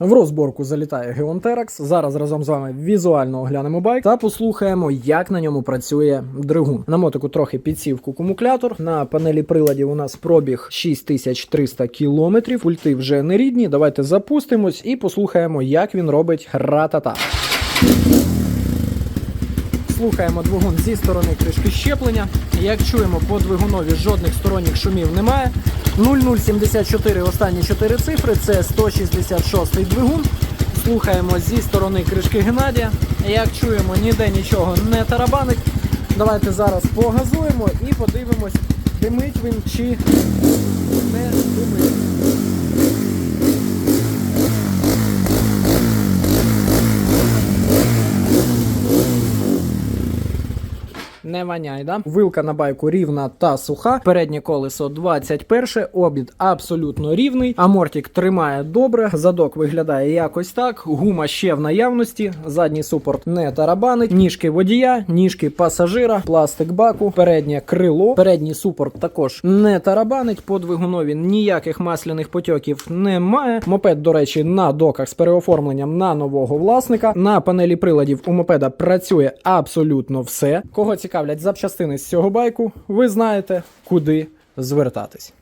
В розборку залітає Geonterex. Зараз разом з вами візуально оглянемо байк та послухаємо, як на ньому працює дригун. На мотику трохи підсів кумуклятор. На панелі приладів у нас пробіг 6300 кілометрів. Пульти вже не рідні. Давайте запустимось і послухаємо, як він робить ратата. Слухаємо двигун зі сторони кришки щеплення. Як чуємо, по двигунові жодних сторонніх шумів немає. 0074 останні 4 цифри це 166 двигун. Слухаємо зі сторони кришки Геннадія. Як чуємо, ніде нічого не тарабанить. Давайте зараз погазуємо і подивимось, димить він чи не димить. Не ваняй, да? Вилка на байку рівна та суха. Переднє колесо 21, обід абсолютно рівний. Амортик тримає добре. Задок виглядає якось так. Гума ще в наявності. Задній супорт не тарабанить. Ніжки водія, ніжки пасажира, пластик баку, переднє крило. Передній супорт також не тарабанить. По двигунові ніяких масляних потьоків немає. Мопед, до речі, на доках з переоформленням на нового власника. На панелі приладів у мопеда працює абсолютно все. Кого цікавлять запчастини з цього байку, ви знаєте, куди звертатись.